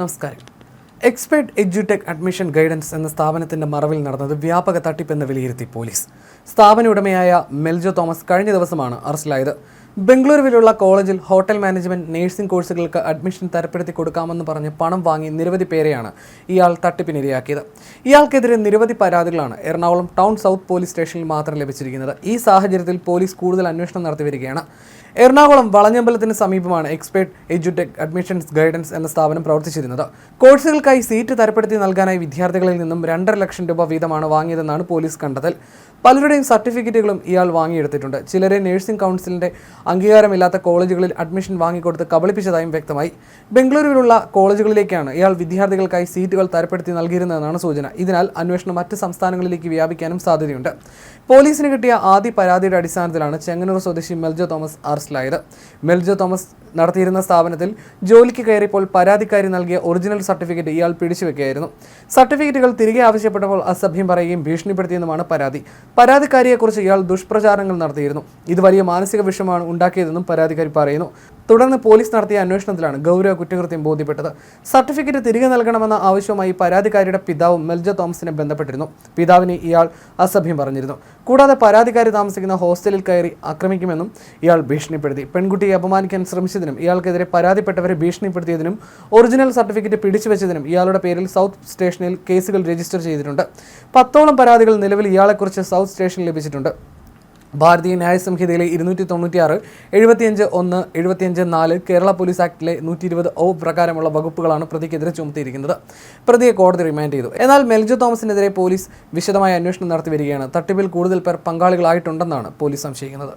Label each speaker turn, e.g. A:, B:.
A: നമസ്കാരം. Expert edtech admission guidance എന്ന സ്ഥാപനത്തിന്റെ മറവിൽ നടന്നത് വ്യാപക തട്ടിപ്പെന്ന് വിലയിരുത്തി പോലീസ്. സ്ഥാപന ഉടമയായ മെൽജോ തോമസ് കഴിഞ്ഞ ദിവസമാണ് അറസ്റ്റിലായത്. ബംഗളൂരുവിലുള്ള കോളേജിൽ ഹോട്ടൽ മാനേജ്മെന്റ് നഴ്സിംഗ് കോഴ്സുകൾക്ക് അഡ്മിഷൻ തരപ്പെടുത്തി കൊടുക്കാമെന്ന് പറഞ്ഞ് പണം വാങ്ങി നിരവധി പേരെയാണ് ഇയാൾ തട്ടിപ്പിനിരയാക്കിയത്. ഇയാൾക്കെതിരെ നിരവധി പരാതികളാണ് എറണാകുളം ടൗൺ സൗത്ത് പോലീസ് സ്റ്റേഷനിൽ മാത്രം ലഭിച്ചിരിക്കുന്നത്. ഈ സാഹചര്യത്തിൽ പോലീസ് കൂടുതൽ അന്വേഷണം നടത്തി വരികയാണ്. എറണാകുളം വളഞ്ഞമ്പലത്തിന് സമീപമാണ് എക്സ്പേർട്ട് എഡ്യൂടെക് അഡ്മിഷൻസ് ഗൈഡൻസ് എന്ന സ്ഥാപനം പ്രവർത്തിച്ചിരുന്നത്. കോഴ്സുകൾക്കായി സീറ്റ് തരപ്പെടുത്തി നൽകാനായി വിദ്യാർത്ഥികളിൽ നിന്നും രണ്ടര ലക്ഷം രൂപ വീതമാണ് വാങ്ങിയതെന്നാണ് പോലീസ് കണ്ടെത്തൽ. പലരുടെയും സർട്ടിഫിക്കറ്റുകളും ഇയാൾ വാങ്ങിയെടുത്തിട്ടുണ്ട്. ചിലരെ നഴ്സിംഗ് കൗൺസിലിന്റെ അംഗീകാരമില്ലാത്ത കോളേജുകളിൽ അഡ്മിഷൻ വാങ്ങിക്കൊടുത്ത് കബളിപ്പിച്ചതായും വ്യക്തമായി. ബംഗളൂരുവിലുള്ള കോളേജുകളിലേക്കാണ് ഇയാൾ വിദ്യാർത്ഥികൾക്കായി സീറ്റുകൾ തരപ്പെടുത്തി നൽകിയിരുന്നതെന്നാണ് സൂചന. ഇതിനാൽ അന്വേഷണം മറ്റ് സംസ്ഥാനങ്ങളിലേക്ക് വ്യാപിക്കാനും സാധ്യതയുണ്ട്. പോലീസിന് കിട്ടിയ ആദ്യ പരാതിയുടെ അടിസ്ഥാനത്തിലാണ് ചെങ്ങന്നൂർ സ്വദേശി മെൽജോ തോമസ് അറസ്റ്റിലായത്. മെൽജോ തോമസ് നടത്തിയിരുന്ന സ്ഥാപനത്തിൽ ജോലിക്ക് കയറിയപ്പോൾ പരാതിക്കാരി നൽകിയ ഒറിജിനൽ സർട്ടിഫിക്കറ്റ് ഇയാൾ പിടിച്ചുവെക്കുകയായിരുന്നു. സർട്ടിഫിക്കറ്റുകൾ തിരികെ ആവശ്യപ്പെട്ടപ്പോൾ അസഭ്യം പറയുകയും ഭീഷണിപ്പെടുത്തിയെന്നുമാണ് പരാതി. പരാതിക്കാരിയെക്കുറിച്ച് ഇയാൾ ദുഷ്പ്രചാരങ്ങൾ നടത്തിയിരുന്നു. ഇത് വലിയ മാനസിക വിഷമാണ് ഉണ്ടാക്കിയതെന്നും പരാതിക്കാരി പറയുന്നു. തുടർന്ന് പോലീസ് നടത്തിയ അന്വേഷണത്തിലാണ് ഗൗരവ കുറ്റകൃത്യം ബോധ്യപ്പെട്ടത്. സർട്ടിഫിക്കറ്റ് തിരികെ നൽകണമെന്ന ആവശ്യവുമായി പരാതിക്കാരിയുടെ പിതാവ് മെൽജ തോമസിനെ ബന്ധപ്പെട്ടിരുന്നു. പിതാവിനെ ഇയാൾ അസഭ്യം പറഞ്ഞിരുന്നു. കൂടാതെ പരാതിക്കാരി താമസിക്കുന്ന ഹോസ്റ്റലിൽ കയറി ആക്രമിക്കുമെന്നും ഇയാൾ ഭീഷണിപ്പെടുത്തി. പെൺകുട്ടിയെ അപമാനിക്കാൻ ശ്രമിച്ചതിനും ഇയാൾക്കെതിരെ പരാതിപ്പെട്ടവരെ ഭീഷണിപ്പെടുത്തിയതിനും ഒറിജിനൽ സർട്ടിഫിക്കറ്റ് പിടിച്ചുവെച്ചതിനും ഇയാളുടെ പേരിൽ സൗത്ത് സ്റ്റേഷനിൽ കേസുകൾ രജിസ്റ്റർ ചെയ്തിട്ടുണ്ട്. പത്തോളം പരാതികൾ നിലവിൽ ഇയാളെക്കുറിച്ച് സൗത്ത് സ്റ്റേഷനിൽ ലഭിച്ചിട്ടുണ്ട്. ഭാരതീയ ന്യായ സംഹിതയിലെ ഇരുന്നൂറ്റി തൊണ്ണൂറ്റിയാറ് എഴുപത്തിയഞ്ച് ഒന്ന് എഴുപത്തിയഞ്ച് നാല് കേരള പോലീസ് ആക്ടിലെ നൂറ്റി ഇരുപത് ഒ പ്രകാരമുള്ള വകുപ്പുകളാണ് പ്രതിക്കെതിരെ ചുമത്തിയിരിക്കുന്നത്. പ്രതിയെ കോടതി റിമാൻഡ് ചെയ്തു. എന്നാൽ മെൽജോ തോമസിനെതിരെ പോലീസ് വിശദമായ അന്വേഷണം നടത്തി വരികയാണ്. തട്ടിപ്പിൽ കൂടുതൽ പേർ പങ്കാളികളായിട്ടുണ്ടെന്നാണ് പോലീസ് സംശയിക്കുന്നത്.